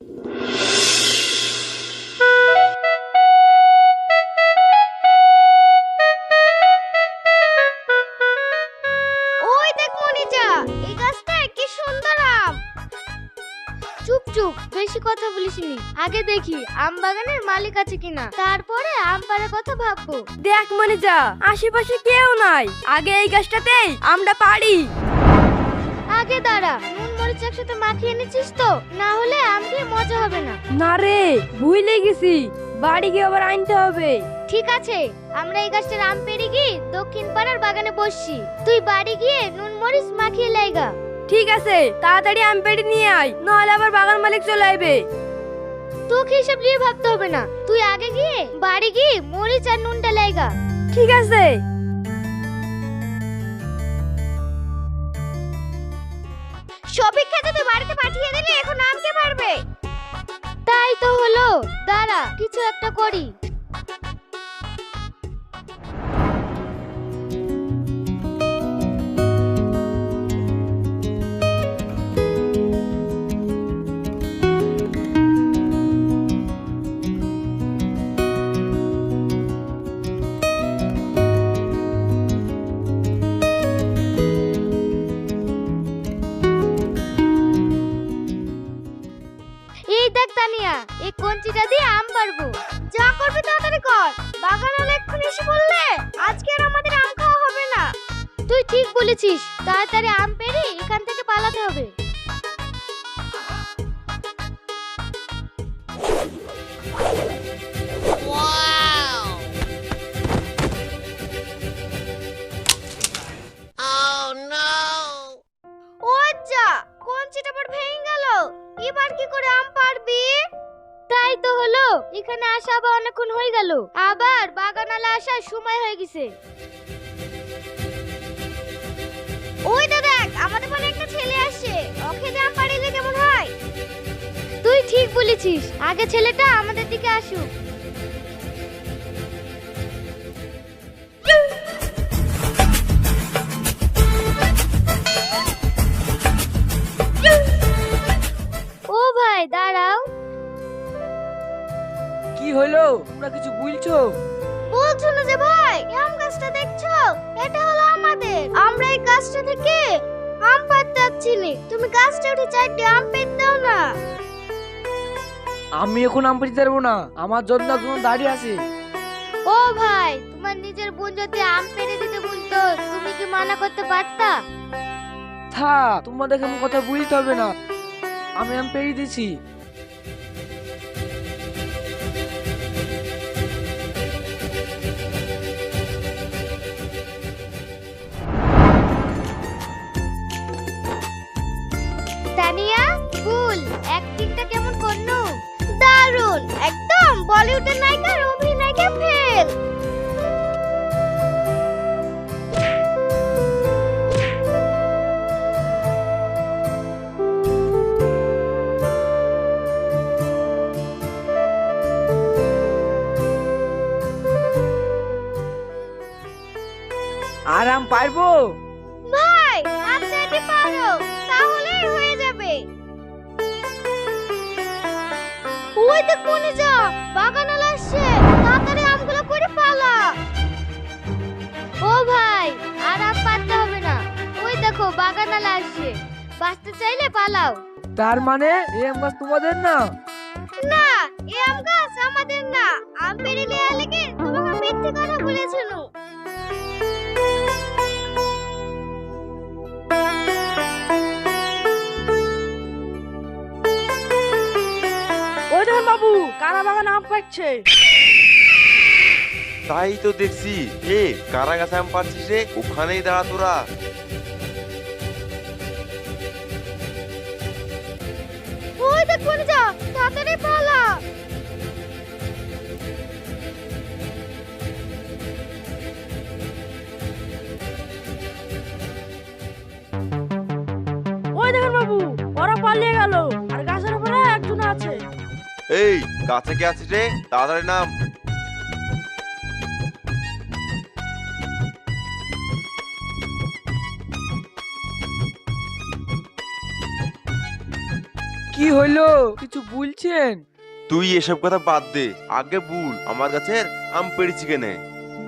ওই দেখ মনিজা এই গাছটায় কি সুন্দর আম। চুপ চুপ বেশি কথা বলিস নি। আগে দেখি আম বাগানের মালিক আছে কিনা। তারপরে আম পাড়ার কথা ভাববো। দেখ মনে যা আশেপাশে কেউ নাই। আগে এই গাছটাতেই আমরা পারি আগে দাঁড়া মরিচ একসাথে মাখিয়ে এনেছিস তো? না হলে আম মজা হবে না। না রে ভুলে গেছি। বাড়ি গিয়ে আবার আনতে হবে। ঠিক আছে আমরা এই গাছটার আম পেড়ে গিয়ে দক্ষিণ পাড়ার বাগানে বসছি। তুই বাড়ি গিয়ে নুন মরিচ মাখিয়ে লাইগা ঠিক আছে তাড়াতাড়ি আম পেড়ে নিয়ে আয় নাহলে আবার বাগান মালিক চলে আসবে তোকে হিসাব নিয়ে ভাবতে হবে না। তুই আগে গিয়ে বাড়ি গিয়ে মরিচ আর নুনটা লাইগা ঠিক আছে। খেতে তুই বাড়িতে পাঠিয়ে দিলে এখন আম পারবে তাই তো হলো। দাঁড়া, কিছু একটা করি। তুই ঠিক বলেছিস। তাড়াতাড়ি আম পেরে এখান থেকে পালাতে হবে। গেল? এবার কি করে আম পারবি তাই তো হলো এখানে আসা আবার অনেকক্ষণ হয়ে গেল। আবার বাগানালা আসার সময় হয়ে গেছে। ওই তো দেখ, আমাদের বলে একটা ছেলে আসছে ওকে যা পাড়িলে কেমন হয়? তুই ঠিক বলেছিস, আগে ছেলেটা আমাদের দিকে আসুক। আমি এখন আম পেতে পারব না। আমার জন্য একজন দাঁড়িয়ে আছে। ও ভাই তোমার নিজের বোন যদি আম পেড়ে দিতে বলতো তুমি কি মানা করতে পারতা? থা তোমাদের কেমন কথা বুঝতে হবে না। আমি আম পেরিয়ে দিছি তানিয়া ফুল অ্যাক্টিংটা কেমন দারুণ একদম বলিউডের নায়িকার অভিনয়কে ফেল। আর আম পারব? ওই দেখ কোনে যা? বাগান আসছে। তাড়াতাড়ি আমগুলো করে পালা ও ভাই আর আম পারতে হবে না। ওই দেখো বাগান আসছে। বাঁচতে চাইলে পালাও। তার মানে এই আম গাছ তোমাদের না? না এই আম গাছ আমাদের না। আম পেড়ে লিয়া লেগে তোমাকে মিথ্যে কথা বলেছিল বাবু কারা বাগান আম পাচ্ছে? তাই তো দেখছি এ কারা গাছে আম পাচ্ছিস রে? ওখানেই দাঁড়া তোরা। ওই দেখ কোনে যা তাড়াতাড়ি পালা। ওই দেখুন বাবু ওরা পালিয়ে গেল আর গাছের উপরে একজন আছে। এই কাছে কে আছিস রে? তাড়াতাড়ি নাম। কি হলো কিছু বলছেন? তুই এসব কথা বাদ দে। আগে বল আমার কাছে আম পেড়েছি কেনে?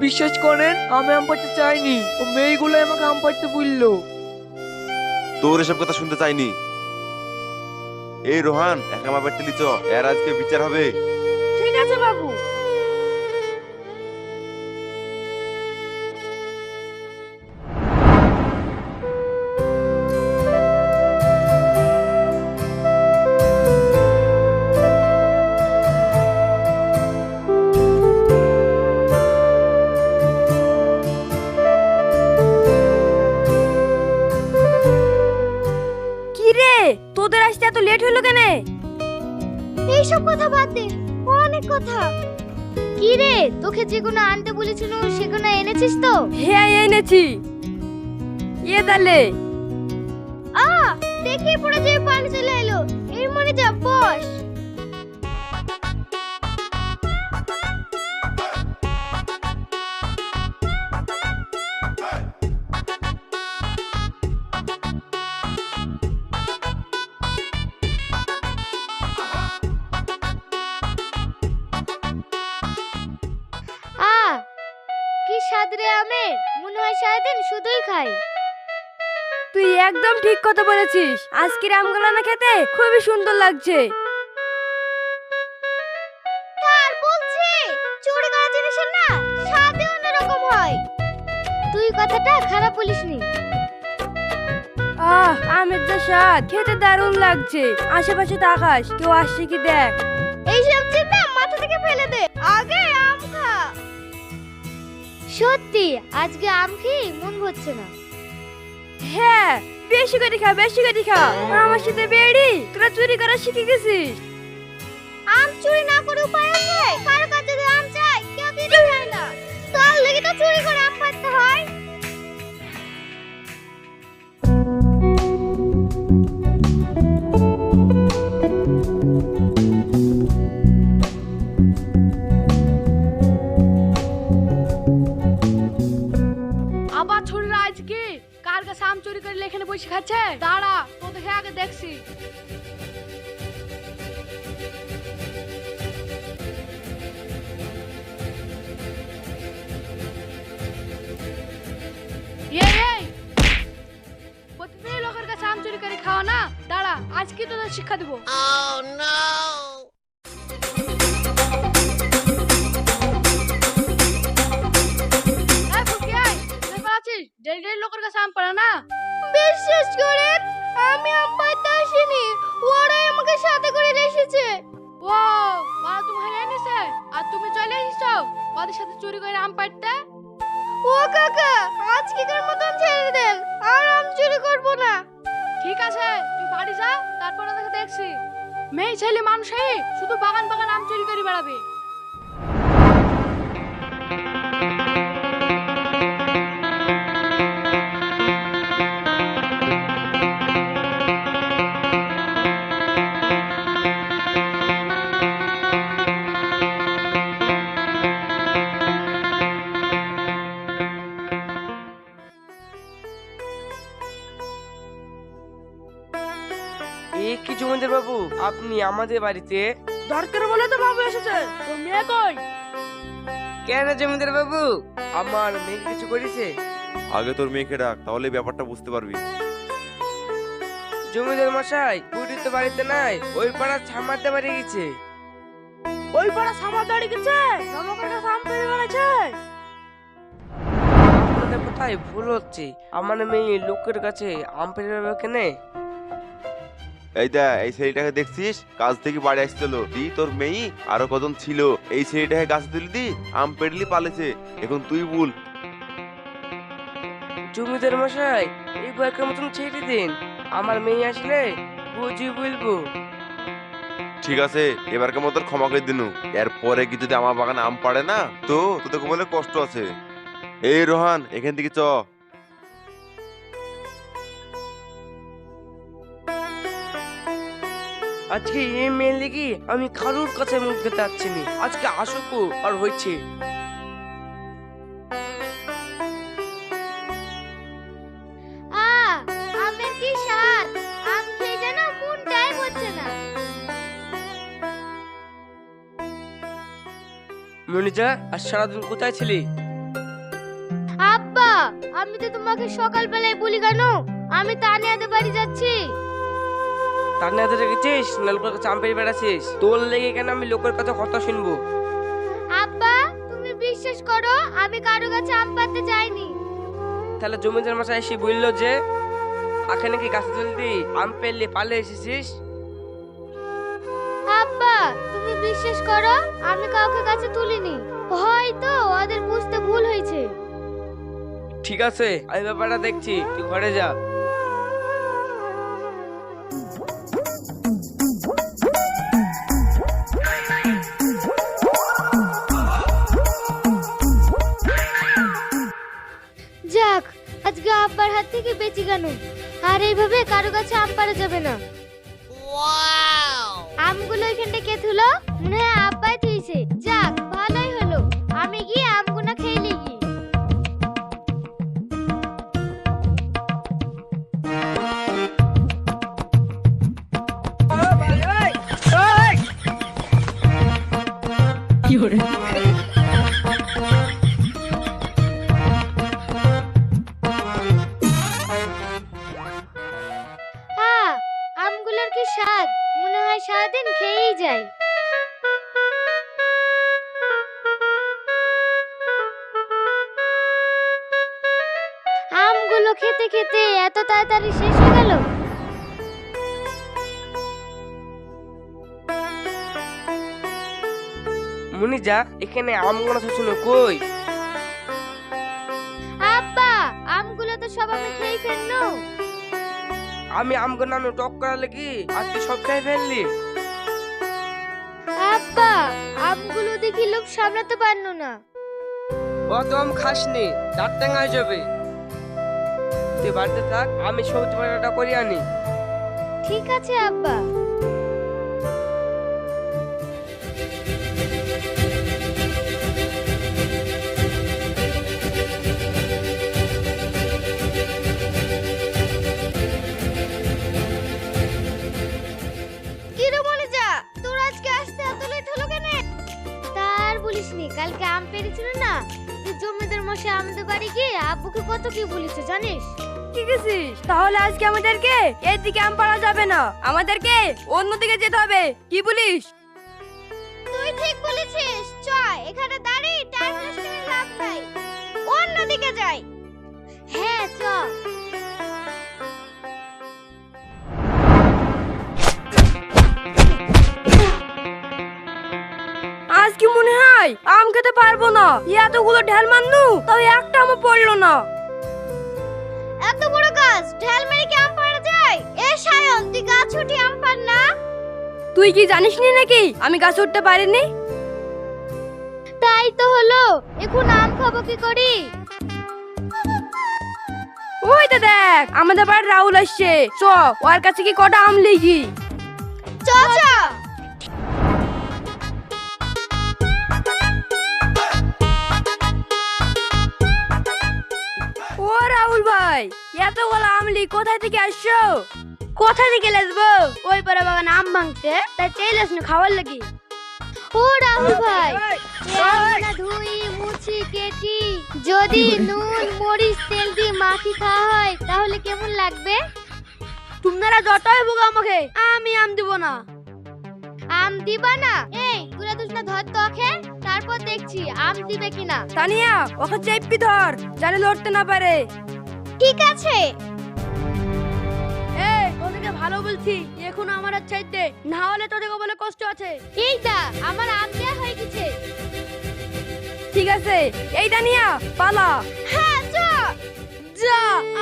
বিশ্বাস করেন আমি আম পাড়তে চাইনি। ও মেয়েগুলো আমাকে আম পাড়তে বলল। তোর এসব কথা শুনতে চাইনি। এই রোহান একা মাপের পেটে চ এর আজকে বিচার হবে। ঠিক আছে বাবু। হলো কেন? এইসব কথা বাদ দে অনেক কথা। কি রে তোকে যেগুলো আনতে বলেছিল সেগুলো এনেছিস তো? হ্যাঁ এনেছি। ইয়ে তাহলে আ দেখে পড়ে যে পানি চলে এলো। এর মনে যা বস। একদম ঠিক কথা বলেছিস। আজকের আমগুলো না খেতে খুবই সুন্দর লাগছে। তার বলছি চুরি করা জিনিসের না স্বাদই অন্যরকম হয়। তুই কথাটা খারাপ বলিসনি আহ আমের যা স্বাদ খেতে দারুণ লাগছে। আশেপাশে তাকাস কেউ আসছে কি দেখ। এইসব চিন্তা মাথা থেকে ফেলে দে। আগে আম খা। সত্যি আজকে আম খেয়ে মন ভরছে না। হ্যাঁ বেশি করে খা, বেশি করে খা। আমার সাথে বেড়ি, তোরা চুরি করা শিখে গেছিস। আম চুরি না করে উপায় আছে? কারও চুরি না দাঁড়া আজকে তোদের শিক্ষা দেবো। ফুটকি, তুই পালাচ্ছিস? ডেলি ডেলি লোকের কাছে আম পাড়া না? বিশ্বাস করেন আমি আম পাড়তে আসিনি। ওরাই আমাকে সাথে করে এসেছে। ও বাবা তুমি নিছে আর তুমি চলে এসেছ? ওদের সাথে চুরি করে আম পাড়তে? ও কাকা আজকেকার মতন ছেড়ে দেন আর আম চুরি করব না। আছে? তুই বাড়ি যা, তারপর ওদেরকে দেখছি। মেয়ে, ছেলে, মানুষ শুধু বাগান বাগান আম চুরি করে বেড়াবে। আপনি আমাদের বাড়িতে দরকার বলে তো বাবু এসেছে। তো মেয়ে কই? কেন জমিদার বাবু? আমার মেয়ে কিছু করেছে? আগে তোর মেয়েকে ডাক তাহলে ব্যাপারটা বুঝতে পারবি। জমিদার মশাই বুড়ি তো বাড়িতে নাই ওই পাড়া ছামাতে বাড়ি গেছে। ওই পাড়া সামার দাঁড়িয়ে গেছে? কাছে আম পেড়ে বেড়াচ্ছে? আপনাদের কোথায় ভুল হচ্ছে। আমার মেয়ে লোকের কাছে আম পেরে যাবে কেনে? এই দা এই ছেলেটাকে দেখছিস? কাজ থেকে বাড়ি আসছিল দি তোর মেয়ে আরও কজন ছিল। এই ছেলেটাকে গাছে তুলি দি আম পেড়লি পালেছে। এখন তুই বল। জমিদার মশাই এই বয়কের মতন ছেড়ে দিন। আমার মেয়ে আসলে বুঝি বলব। ঠিক আছে এবারকার মতো ক্ষমা করে দিনু। এরপরে কি যদি আমার বাগানে আম পাড়ে না? তো তোদের বলে কষ্ট আছে। এই রোহান এখান থেকে চ। আজকে এই মেয়ে লেগে আমি কারুর কাছে মুখ দিতে চাচ্ছি না আজকে আসুক আর হয়েছে। মনিজা আর সারাদিন কোথায় ছিলি? আব্বা আমি তো তোমাকে সকালবেলায় বলি কেন? আমি তানিয়াদের বাড়ি যাচ্ছি। তান্নাতে রেখেছিস? না লোকের কাছে আম পেয়ে বেড়াচ্ছিস? তোর লেগে কেন আমি লোকের কাছে কথা শুনব? আব্বা তুমি বিশ্বাস করো আমি কারও কাছে আম পাততে যাইনি। তাহলে জমিদার মাসা এসে বলল যে আখে নাকি গাছে তুলতি আম পেলে পালে এসেছিস? আব্বা তুমি বিশ্বাস করো আমি কাউকে কাছে তুলিনি। হয়তো ওদের বুঝতে ভুল হয়েছে। ঠিক আছে আমি ব্যাপারটা দেখছি তুই ঘরে যা। থেকে বেঁচে গেল। আর এইভাবে কারও কাছে আম পারা যাবে না। আমগুলো এখানটা কে তুলো মনে হয় আব্বাই থুইছে যাক ভালোই হলো। আমি গিয়ে আমগুলো কি স্বাদ? মনে হয় সারাদিন খেয়েই যায় আমগুলো খেতে খেতে এত তাড়াতাড়ি শেষ হয়ে গেল। মনিজা এখানে আম গোনা শুনো কই? আব্বা আমগুলো তো সব আমি খেয়ে ফেলল আমি আমগো নামে টক করালে কি আর তুই সব খাই ফেললি। আব্বা আমগুলো দেখি লোক সামলাতে পারল না। অত আম খাসনি দাঁত টেঙ্গা হয়ে যাবে। তুই বাড়িতে থাক আমি সবজি বাজারটা করি আনি। ঠিক আছে আব্বা। তার বলিসনি? কালকে আম পেরেছিল না? তুই জমিদার মশাই আমাদের বাড়ি গিয়ে আব্বুকে কত কি বলেছে জানিস? ঠিক আছে তাহলে আজকে আমাদেরকে এদিকে আম পাড়া যাবে না। আমাদেরকে অন্যদিকে যেতে হবে। কি বলিস? তুই ঠিক বলেছিস। চ এখানে দাঁড়িয়ে টাইম ওয়েস্ট করে লাভ নাই। অন্যদিকে যাই। হ্যাঁ চ কি মনে হয়? আম খেতে পারব না। এতগুলো ঢেল মারনু তাও একটা আমও পড়ল না। এত বড় গাছ ঢেল মেরে কি আম পাড়া যায়? এ সায়ন তুই গাছ উঠে আম পার না। তুই কি জানিস নি নাকি? আমি গাছ উঠতে পারিনি। তাই তো হলো এখন আম খাব কি করি? ওই তো দেখ আমাদের বাড়ির রাহুল আসছে। চ ওর কাছে কি কটা আম লিগি চ চ। ভাই এতগুলো আমলি কোথায় থেকে আসছো? কোথায় থেকে লেসবো? ওই পারে বাগান আম ভাঙতে তাই চাইলেস না খাওয়ার লাগি। ও রাহুল ভাই আমগুলা ধুই মুছি কেটি যদি নুন মরিচ তেল দিয়ে মাখি খাওয়া হয় তাহলে কেমন লাগবে? তোমরা যতই ভোগ আমাকে আমি আম দিব না। আম দিবা না? এই তুই দুজনা ধর তো ওকে তারপর দেখছি আম দিবে কিনা। তানিয়া ওকে চেপি ধর জানে লড়তে না পারে। ঠিক আছে। এই তোদেরকে ভালো বলছি এখন আমার আর চাইতে না হলে তোদেরকে বলে কষ্ট আছে। এই দা আমার আম দেয়া হয়ে গেছে। ঠিক আছে এই দানিয়া পালা। হ্যাঁ চ যা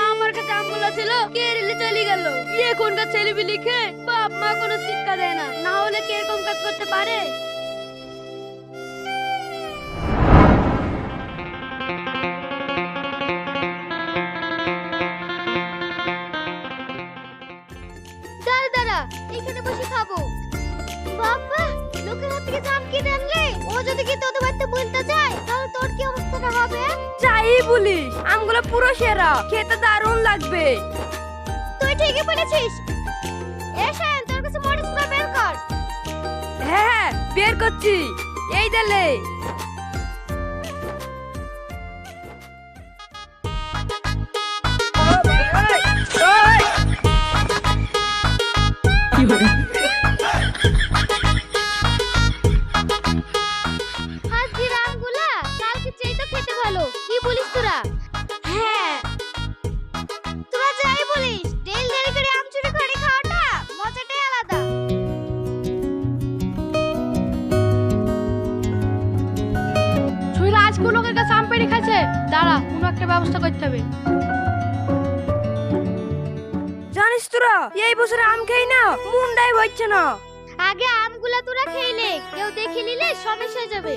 আমার কাছে আমগুলো ছিল কেরিলে চলে গেল। এখনকার ছেলে লিখে বাপ মা কোনো শিক্ষা দেয় না না হলে কি এরকম কাজ করতে পারে? খাব। বাবা লোকের হাত থেকে জাম কিনে আনলে? ও যদি কি তোদের বাড়িতে বলতে যায় তাহলে তোর কি অবস্থাটা হবে যাই বলিস আমগুলো পুরো সেরা খেতে দারুণ লাগবে। তুই ঠিকই বলেছিস। এসেন তোর কাছে মরিচগুলো বের কর হ্যাঁ হ্যাঁ বের করছি। এই দিলে। ব্যবস্থা করতে হবে। জানিস তোরা এই বছর আম খেয়ে না মুন্ডাই হচ্ছে না। আগে আমগুলা তোরা খেলে কেউ দেখে নিলে সমস্যা যাবে।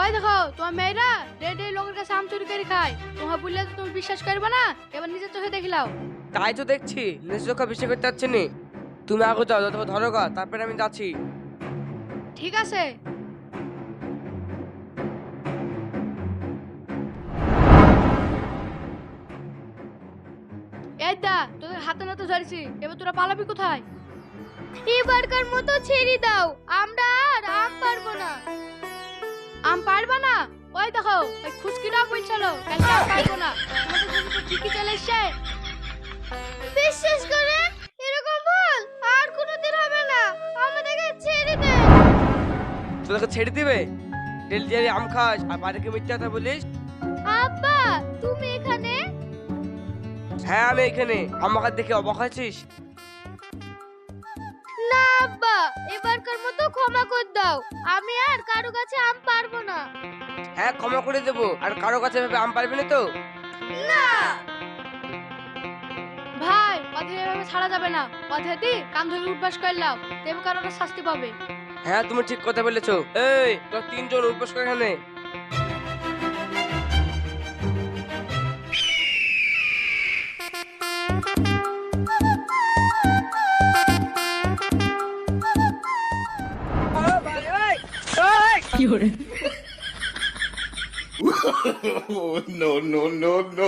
ওই দেখো তোমার মেয়েরা ডেড ডে লোকের কাছে আম চুরি করে খায়। তোমার বললে তো তুমি বিশ্বাস করবে না এবার নিজের চোখে দেখিলাও তাই তো দেখছি নিজের চোখে বিশ্বাস করতে পারছি নি। তুমি আগে যাও যত ধরো গা তারপরে আমি যাচ্ছি। ঠিক আছে। তোদের হাতে নাতে এবার তোরা পালাবি কোথায়? এবারকার মতো ছেড়ে দাও, আমরা আর আম পারব না। আম পারবা না? ওই দেখো ওই খুশকিটাও বলছিল কালকে আম পারব না। ঠিকই চলে এসছে বিশ্বাস করে তোদেরকে ছেড়ে দিবে? ডেলি ডেলি আম খাস আর বাড়িকে মিথ্যা কথা বলিস? আব্বা তুমি এখানে? হ্যাঁ আমি এখানে। আমাকে দেখে অবাক আছিস না আব্বা এবারকার মতো ক্ষমা করে দাও। আমি আর কারও কাছে আম পারব না। হ্যাঁ ক্ষমা করে দেবো। আর কারও কাছে ভেবে আম পারবি না তো? না! ভাই পথে এভাবে ছাড়া যাবে না। পথে দি কান ধরে উঠবাস করলাও দেব কারোর শাস্তি পাবে। হ্যাঁ তুমি ঠিক কথা বলেছ। এই তোর তিনজন উপোস করে এখানে oh no no no no.